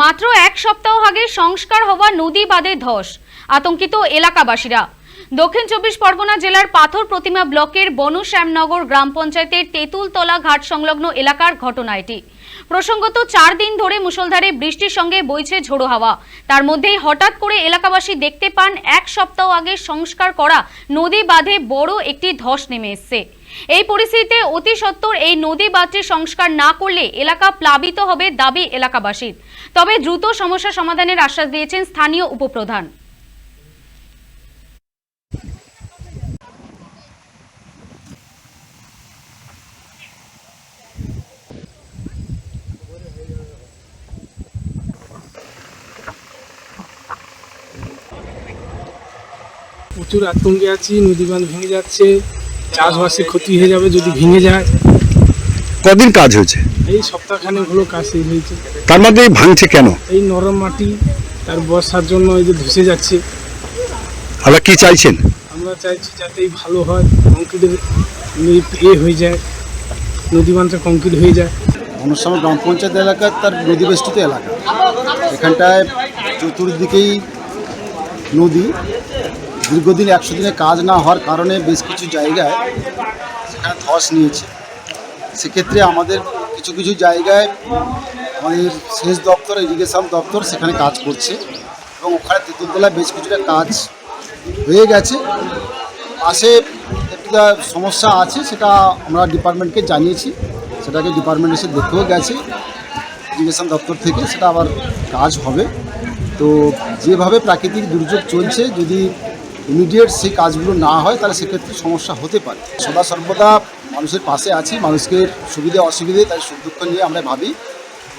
মাত্র এক সপ্তাহ আগে সংস্কার হওয়া নদী বাঁধে ধস আতঙ্কিত এলাকাবাসীরা। দক্ষিণ চব্বিশ পরগনা জেলার পাথর প্রতিমা ব্লকের বনশ্যামনগর গ্রাম পঞ্চায়েতের তেঁতুলতলা ঘাট সংলগ্ন এলাকার ঘটনা এটি। প্রসঙ্গত চার দিন ধরে মুষলধারে বৃষ্টির সঙ্গে বইছে ঝোড়ো হাওয়া। তার মধ্যেই হঠাৎ করে এলাকাবাসী দেখতে পান, এক সপ্তাহ আগে সংস্কার করা নদী বাঁধে বড় একটি ধস নেমে এসছে। এই পরিস্থিতিতে অতি সত্বর এই নদী বাঁধটি সংস্কার না করলে এলাকা প্লাবিত হবে দাবি এলাকাবাসীর। তবে দ্রুত সমস্যা সমাধানের আশ্বাস দিয়েছেন স্থানীয় উপপ্রধান। প্রচুর আতঙ্কে আছি নদী বাঁধ ভেঙে যাচ্ছে চাষবাসে ক্ষতি হয়ে যাবে যদি ভেঙে যায়। কদিন কাজ হয়েছে? এই সপ্তাহখানেক হলো কাজ শেষ হয়েছে। তার মধ্যে এই ভাঙছে কেন? এই নরম মাটি তার বর্ষার জন্য এই যে ধসে যাচ্ছে। আপনারা কি চাইছেন? আমরা চাইছি যাতে এই ভালো হয় কংক্রিটের এ হয়ে যায় নদী বাঁধটা কংক্রিট হয়ে যায়। ঘনশ্যাম গ্রাম পঞ্চায়েত এলাকা তার নদী বেষ্টিত এলাকা। এখানটায় চতুর্দিকেই নদী দীর্ঘদিন একশো দিনে কাজ না হওয়ার কারণে বেশ কিছু জায়গায় সেখানে ধস নিয়েছে। সেক্ষেত্রে আমাদের কিছু কিছু জায়গায় আমাদের সেচ দপ্তর ইরিগেশন দপ্তর সেখানে কাজ করছে এবং ওখানে তেঁতুলতলায় বেশ কিছুটা কাজ হয়ে গেছে। পাশে একটা সমস্যা আছে, সেটা আমরা ডিপার্টমেন্টকে জানিয়েছি। সেটাকে ডিপার্টমেন্ট এসে দেখেও গেছে ইরিগেশন দপ্তর থেকে সেটা আবার কাজ হবে। তো যেভাবে প্রাকৃতিক দুর্যোগ চলছে, যদি ইমিডিয়েট সেই কাজগুলো না হয়, তাহলে সেক্ষেত্রে সমস্যা হতে পারে। সদা সর্বদা মানুষের পাশে আছি, মানুষকে সুবিধে, অসুবিধে, তাই সুখ দুঃখ নিয়ে আমরা ভাবি।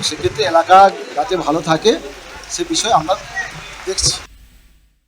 সেক্ষেত্রে এলাকা যাতে ভালো থাকে, সে বিষয়ে আমরা দেখছি।